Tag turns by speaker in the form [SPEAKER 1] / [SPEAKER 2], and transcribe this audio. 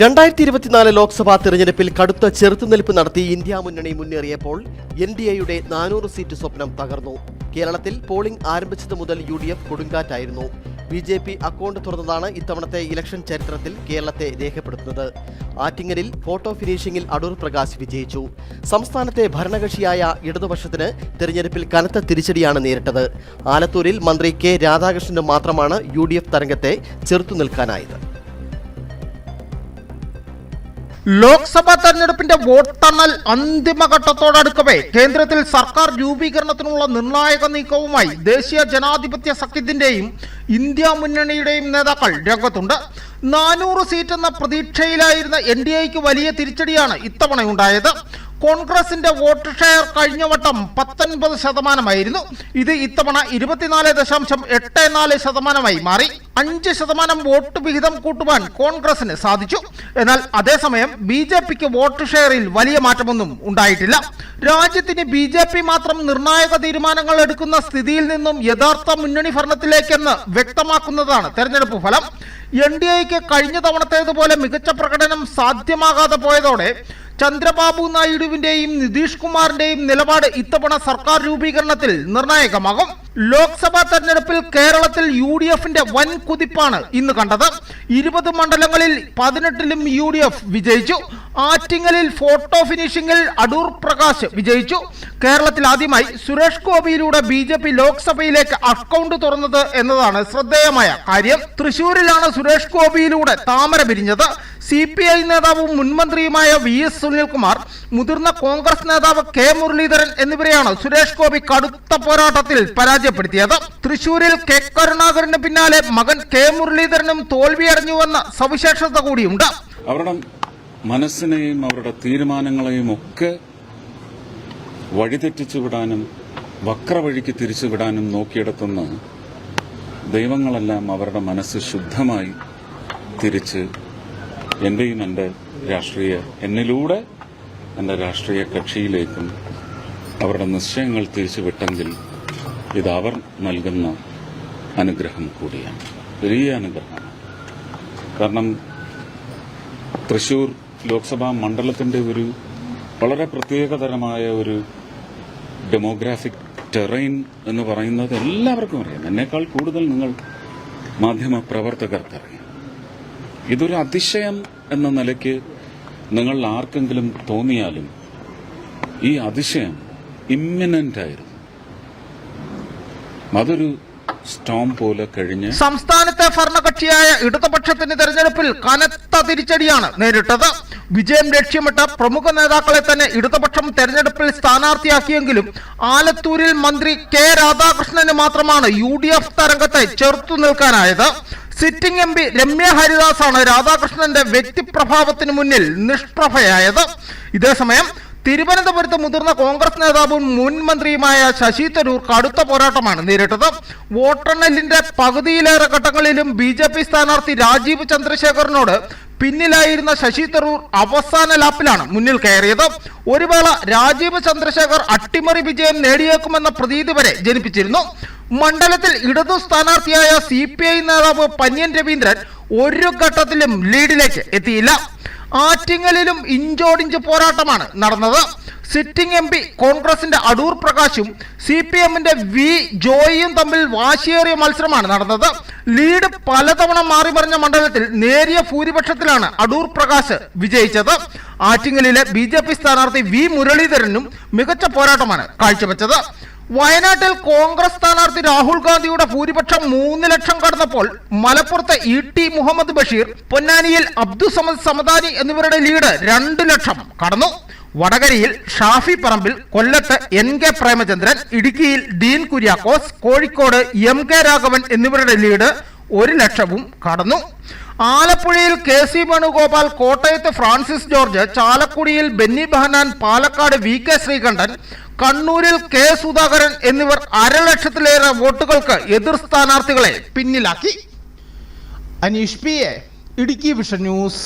[SPEAKER 1] രണ്ടായിരത്തി ഇരുപത്തിനാല് ലോക്സഭാ തെരഞ്ഞെടുപ്പിൽ കടുത്ത ചെറുത്തുനിൽപ്പ് നടത്തി ഇന്ത്യ മുന്നണി മുന്നേറിയപ്പോൾ എൻ ഡി എയുടെ നാനൂറ് സീറ്റ് സ്വപ്നം തകർന്നു. കേരളത്തിൽ പോളിംഗ് ആരംഭിച്ചത് മുതൽ യു ഡി എഫ് കൊടുങ്കാറ്റായിരുന്നു. ബി ജെ പി അക്കൗണ്ട് തുറന്നതാണ് ഇത്തവണത്തെ ഇലക്ഷൻ ചരിത്രത്തിൽ കേരളത്തെ രേഖപ്പെടുത്തുന്നത്. ആറ്റിങ്ങലിൽ ഫോട്ടോ ഫിനിഷിംഗിൽ അടൂർ പ്രകാശ് വിജയിച്ചു. സംസ്ഥാനത്തെ ഭരണകക്ഷിയായ ഇടതുപക്ഷത്തിന് തെരഞ്ഞെടുപ്പിൽ കനത്ത തിരിച്ചടിയാണ് നേരിട്ടത്. ആലത്തൂരിൽ മന്ത്രി കെ രാധാകൃഷ്ണന് മാത്രമാണ് യു തരംഗത്തെ ചെറുത്തുനിൽക്കാനായത്.
[SPEAKER 2] ലോക്സഭാ തെരഞ്ഞെടുപ്പിന്റെ വോട്ടെണ്ണൽ അന്തിമഘട്ടത്തോടടുക്കവേ കേന്ദ്രത്തിൽ സർക്കാർ രൂപീകരണത്തിനുള്ള നിർണായക നീക്കവുമായി ദേശീയ ജനാധിപത്യ സഖ്യത്തിന്റെയും ഇന്ത്യ മുന്നണിയുടെയും നേതാക്കൾ രംഗത്തുണ്ട്. നാനൂറ് സീറ്റ് എന്ന പ്രതീക്ഷയിലായിരുന്ന എൻ ഡി എക്ക് വലിയ തിരിച്ചടിയാണ് ഇത്തവണയുണ്ടായത്. കോൺഗ്രസിന്റെ വോട്ട് ഷെയർ കഴിഞ്ഞ വട്ടം പത്തൊൻപത് ശതമാനമായിരുന്നു. ഇത് ഇത്തവണ ഇരുപത്തിനാല് ദശാംശം എട്ട് നാല് ശതമാനമായി മാറി. അഞ്ച് ശതമാനം വോട്ട് വിഹിതം കൂട്ടുവാൻ കോൺഗ്രസിന് സാധിച്ചു. എന്നാൽ അതേസമയം ബി ജെ പിക്ക് വോട്ട് ഷെയറിൽ വലിയ മാറ്റമൊന്നും ഉണ്ടായിട്ടില്ല. രാജ്യത്തിന് ബി ജെ പി മാത്രം നിർണായക തീരുമാനങ്ങൾ എടുക്കുന്ന സ്ഥിതിയിൽ നിന്നും യഥാർത്ഥ മുന്നണി ഭരണത്തിലേക്കെന്ന് വ്യക്തമാക്കുന്നതാണ് തെരഞ്ഞെടുപ്പ് ഫലം. എൻ ഡി എക്ക് കഴിഞ്ഞ തവണത്തേതുപോലെ മികച്ച പ്രകടനം സാധ്യമാകാതെ പോയതോടെ ചന്ദ്രബാബു നായിഡുവിന്റെയും നിതീഷ് കുമാറിന്റെയും നിലപാട് ഇത്തവണ സർക്കാർ രൂപീകരണത്തിൽ നിർണായകമാകും. ലോക്സഭാ തെരഞ്ഞെടുപ്പിൽ കേരളത്തിൽ യു ഡി എഫിന്റെ വൻ കുതിപ്പാണ് ഇന്ന് കണ്ടത്. ഇരുപത് മണ്ഡലങ്ങളിൽ പതിനെട്ടിലും യു ഡി എഫ് വിജയിച്ചു. ആറ്റിങ്ങലിൽ ഫോട്ടോ ഫിനിഷിംഗിൽ അടൂർ പ്രകാശ് വിജയിച്ചു. കേരളത്തിൽ ആദ്യമായി സുരേഷ് ഗോപിയിലൂടെ ബി ജെ പി ലോക്സഭയിലേക്ക് അക്കൗണ്ട് തുറന്നത് എന്നതാണ് ശ്രദ്ധേയമായ കാര്യം. തൃശൂരിലാണ് സുരേഷ് ഗോപിയിലൂടെ താമര പിരിഞ്ഞത്. സി പി ഐ നേതാവും മുൻമന്ത്രിയുമായ വി എസ് സുനിൽകുമാർ മുതിർന്ന കോൺഗ്രസ് നേതാവ് കെ മുരളീധരൻ എന്നിവരെയാണ് സുരേഷ് ഗോപി കടുത്ത പോരാട്ടത്തിൽ പരാജയപ്പെടുത്തിയത്. തൃശൂരിൽ കെ കരുണാകരന് പിന്നാലെ മകൻ കെ മുരളീധരനും തോൽവിയടഞ്ഞുവെന്ന സവിശേഷത കൂടിയുണ്ട്.
[SPEAKER 3] അവരുടെ മനസ്സിനെയും അവരുടെ തീരുമാനങ്ങളെയും ഒക്കെ വഴിതെറ്റിച്ചു വിടാനും വക്രവഴിക്ക് തിരിച്ചുവിടാനും നോക്കിയെടുത്തുന്ന ദൈവങ്ങളെല്ലാം അവരുടെ മനസ്സ് ശുദ്ധമായി തിരിച്ച് എന്റെയും എന്റെ രാഷ്ട്രീയ എന്നിലൂടെ എന്റെ രാഷ്ട്രീയ കക്ഷിയിലേക്കും അവരുടെ നിശ്ചയങ്ങൾ തിരിച്ചു വിട്ടെങ്കിൽ ഇത് അവർ നൽകുന്ന അനുഗ്രഹം കൂടിയാണ്. വലിയ അനുഗ്രഹമാണ്. കാരണം തൃശൂർ ലോക്സഭാ മണ്ഡലത്തിന്റെ ഒരു വളരെ പ്രത്യേകതരമായ ഒരു ഡെമോഗ്രാഫിക് ടെറൈൻ എന്ന് പറയുന്നത് എല്ലാവർക്കും അറിയാം. എന്നേക്കാൾ കൂടുതൽ നിങ്ങൾ മാധ്യമ പ്രവർത്തകർക്കറിയാം ഇതൊരു അതിശയം എന്ന നിലയ്ക്ക് നിങ്ങൾ ആർക്കെങ്കിലും തോന്നിയാലും ഈ അതിശയം ഇമ്മിനന്റ് ആയിരുന്നു. അതൊരു സ്റ്റോം പോലെ കഴിഞ്ഞ്
[SPEAKER 2] സംസ്ഥാനത്തെ ഭരണകക്ഷിയായ ഇടതുപക്ഷത്തിന്റെ തെരഞ്ഞെടുപ്പിൽ കനത്ത തിരിച്ചടിയാണ് നേരിട്ടത്. വിജയം ലക്ഷ്യമിട്ട പ്രമുഖ നേതാക്കളെ തന്നെ ഇടതുപക്ഷം തെരഞ്ഞെടുപ്പിൽ സ്ഥാനാർത്ഥിയാക്കിയെങ്കിലും ആലത്തൂരിൽ മന്ത്രി കെ രാധാകൃഷ്ണന് മാത്രമാണ് യു തരംഗത്തെ ചെറുത്തു നിൽക്കാനായത്. സിറ്റിംഗ് എം പി രമ്യ ഹരിദാസാണ് രാധാകൃഷ്ണന്റെ വ്യക്തിപ്രഭാവത്തിന് മുന്നിൽ നിഷ്പ്രഭയായത്. ഇതേസമയം തിരുവനന്തപുരത്ത് മുതിർന്ന കോൺഗ്രസ് നേതാവും മുൻ മന്ത്രിയുമായ ശശി തരൂർ കടുത്ത പോരാട്ടമാണ് നേരിട്ടത്. വോട്ടെണ്ണലിന്റെ പകുതിയിലേറെ ഘട്ടങ്ങളിലും ബി ജെ പി സ്ഥാനാർത്ഥി രാജീവ് ചന്ദ്രശേഖറിനോട് പിന്നിലായിരുന്ന ശശി തരൂർ അവസാന ലാപ്പിലാണ് മുന്നിൽ കയറിയത്. ഒരു വേള രാജീവ് ചന്ദ്രശേഖർ അട്ടിമറി വിജയം നേടിയേക്കുമെന്ന പ്രതീതി വരെ ജനിപ്പിച്ചിരുന്നു. മണ്ഡലത്തിൽ ഇടതു സ്ഥാനാർത്ഥിയായ സി പി ഐ നേതാവ് പന്യൻ രവീന്ദ്രൻ ഒരു ഘട്ടത്തിലും ലീഡിലേക്ക് എത്തിയില്ല. ആറ്റിങ്ങലിലും ഇഞ്ചോടിഞ്ച് പോരാട്ടമാണ് നടന്നത്. സിറ്റിംഗ് എം പി കോൺഗ്രസിന്റെ അടൂർ പ്രകാശും സി പി എമ്മിന്റെ വി ജോയിയും തമ്മിൽ വാശിയേറിയ മത്സരമാണ് നടന്നത്. ലീഡ് പലതവണ മാറി മറിഞ്ഞ മണ്ഡലത്തിൽ നേരിയ ഭൂരിപക്ഷത്തിലാണ് അടൂർ പ്രകാശ് വിജയിച്ചത്. ആറ്റിങ്ങലിലെ ബി സ്ഥാനാർത്ഥി വി മുരളീധരനും മികച്ച പോരാട്ടമാണ് കാഴ്ചവെച്ചത്. വയനാട്ടിൽ കോൺഗ്രസ് സ്ഥാനാർത്ഥി രാഹുൽ ഗാന്ധിയുടെ ഭൂരിപക്ഷം മൂന്ന് ലക്ഷം കടന്നപ്പോൾ മലപ്പുറത്തെ ഇ ടി മുഹമ്മദ് ബഷീർ പൊന്നാനിയിൽ അബ്ദുസമദ് സമദാനി എന്നിവരുടെ ലീഡ് രണ്ട് ലക്ഷം കടന്നു. വടകരയിൽ ഷാഫി പറമ്പിൽ കൊല്ലത്ത് എൻ കെ പ്രേമചന്ദ്രൻ ഇടുക്കിയിൽ Dean Kuriakose Kozhikode M K Raghavan എന്നിവരുടെ ലീഡ് ഒരു ലക്ഷവും കടന്നു. ആലപ്പുഴയിൽ കെ സി വേണുഗോപാൽ കോട്ടയത്ത് ഫ്രാൻസിസ് ജോർജ് ചാലക്കുടിയിൽ ബെന്നി ബഹനാൻ പാലക്കാട് വി കെ ശ്രീകണ്ഠൻ കണ്ണൂരിൽ കെ സുധാകരൻ എന്നിവർ അരലക്ഷത്തിലേറെ വോട്ടുകൾക്ക് എതിർ സ്ഥാനാർത്ഥികളെ പിന്നിലാക്കി. Aneesh P A Idukki vision news.